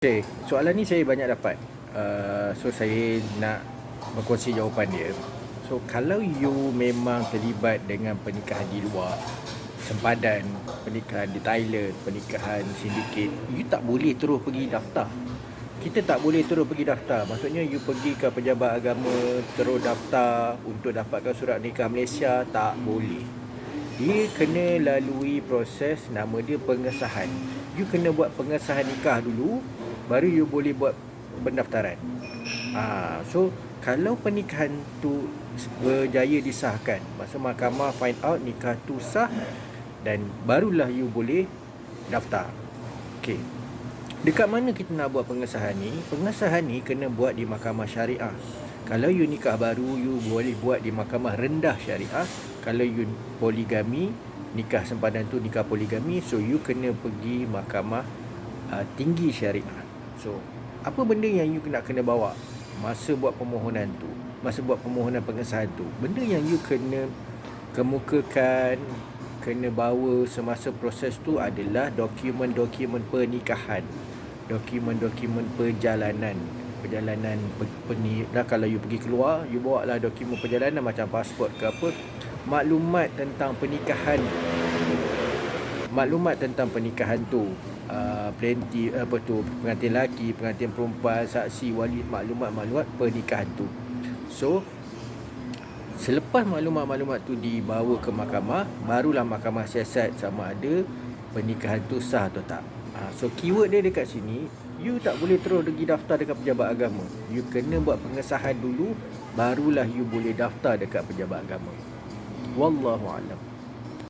Okay, soalan ni saya banyak dapat. Uh, so saya nak berkongsi jawapan dia. So kalau you memang terlibat dengan pernikahan di luar, sempadan, pernikahan di Thailand, pernikahan sindiket, you tak boleh terus pergi daftar. Kita tak boleh terus pergi daftar. Maksudnya you pergi ke pejabat agama terus daftar untuk dapatkan surat nikah Malaysia tak boleh. Dia kena lalui proses nama dia pengesahan. You kena buat pengesahan nikah dulu baru you boleh buat pendaftaran. Ah, so kalau pernikahan tu berjaya disahkan, masa mahkamah find out nikah tu sah dan barulah you boleh daftar. Okey. Dekat mana kita nak buat pengesahan ni? Pengesahan ni kena buat di mahkamah syariah. Kalau you nikah baru, you boleh buat di mahkamah rendah syariah. Kalau you poligami, nikah sempadan tu nikah poligami, so you kena pergi mahkamah uh, tinggi syariah. So, apa benda yang you nak kena bawa masa buat permohonan tu? Masa buat permohonan pengesahan tu? Benda yang you kena kemukakan, kena bawa semasa proses tu adalah dokumen-dokumen pernikahan dokumen-dokumen perjalanan perjalanan peni dah kalau you pergi keluar you bawa lah dokumen perjalanan macam pasport ke apa maklumat tentang pernikahan maklumat tentang pernikahan tu uh, plenty apa tu pengantin lelaki pengantin perempuan saksi wali maklumat-maklumat pernikahan tu. So selepas maklumat-maklumat tu dibawa ke mahkamah barulah mahkamah siasat sama ada pernikahan tu sah atau tak. Ha, so keyword dia dekat sini You tak boleh terus pergi daftar dekat pejabat agama. You kena buat pengesahan dulu Barulah you boleh daftar dekat pejabat agama. Wallahualam